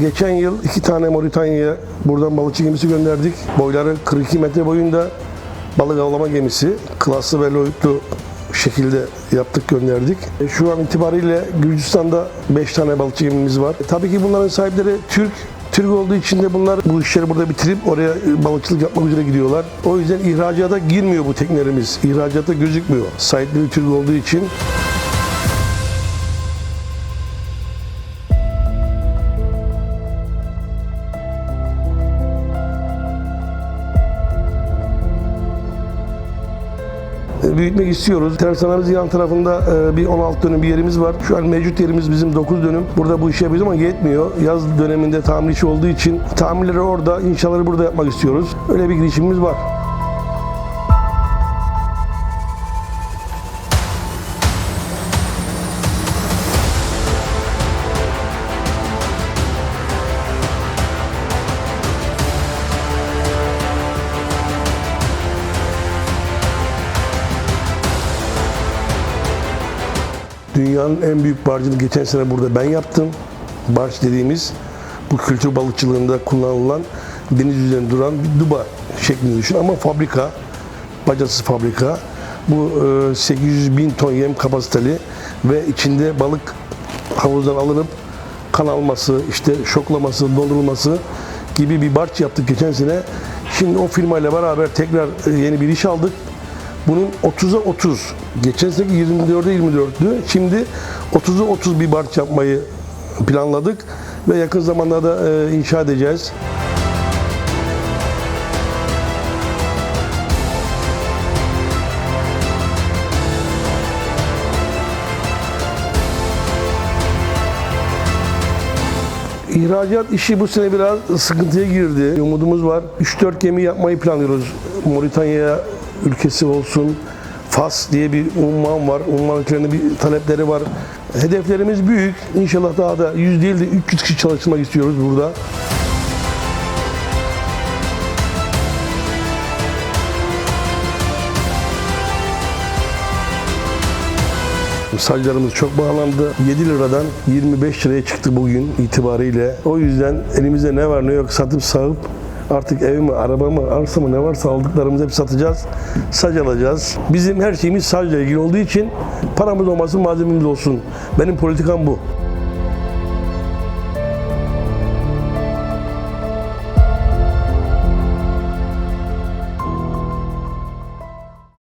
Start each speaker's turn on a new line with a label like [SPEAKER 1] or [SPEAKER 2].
[SPEAKER 1] Geçen yıl iki tane Moritanya'ya buradan balıkçı gemisi gönderdik. Boyları 42 metre boyunda balık avlama gemisi. Klaslı ve loyutlu şekilde yaptık gönderdik. E, Şu an itibariyle Gürcistan'da 5 tane balıkçı gemimiz var. E, Tabii ki bunların sahipleri Türk. Türk olduğu için de bunlar bu işleri burada bitirip oraya e, balıkçılık yapmak üzere gidiyorlar. O yüzden ihracata girmiyor bu teknelerimiz. İhracata gözükmüyor. Sahipleri Türk olduğu için. Büyütmek istiyoruz. Tersanemiz yan tarafında e, bir 16 dönüm bir yerimiz var. Şu an mevcut yerimiz bizim 9 dönüm. Burada bu işi yapıyoruz ama yetmiyor. Yaz döneminde tamir işi olduğu için tamirleri orada, inşaları burada yapmak istiyoruz. Öyle bir girişimimiz var. Dünyanın en büyük barcını geçen sene burada ben yaptım. Barç dediğimiz bu kültür balıkçılığında kullanılan deniz üzerinde duran bir duba şeklinde düşün ama fabrika, bacasız fabrika. Bu e, 800 bin ton yem kapasiteli ve içinde balık havuzdan alınıp kan alması, işte şoklaması, dondurulması gibi bir barç yaptık geçen sene. Şimdi o firmayla beraber tekrar e, yeni bir iş aldık. Bunun 30'a 30. Geçen seneki 24'e 24'tü. Şimdi 30'a 30 bir barç yapmayı planladık ve yakın zamanda da e, inşa edeceğiz. İhracat işi bu sene biraz sıkıntıya girdi. Umudumuz var. 3-4 gemi yapmayı planlıyoruz. Moritanya ülkesi olsun. Fas diye bir umman var. Umman ülkelerinde bir talepleri var. Hedeflerimiz büyük. İnşallah daha da 100 değil de 300 kişi çalışmak istiyoruz burada. Saclarımız çok bağlandı. 7 liradan 25 liraya çıktı bugün itibariyle. O yüzden elimizde ne var ne yok satıp sağıp artık evimi, arabamı, arsamı ne varsa aldıklarımızı hep satacağız. Sac alacağız. Bizim her şeyimiz sacla ilgili olduğu için paramız olmasın, malzememiz olsun. Benim politikam bu.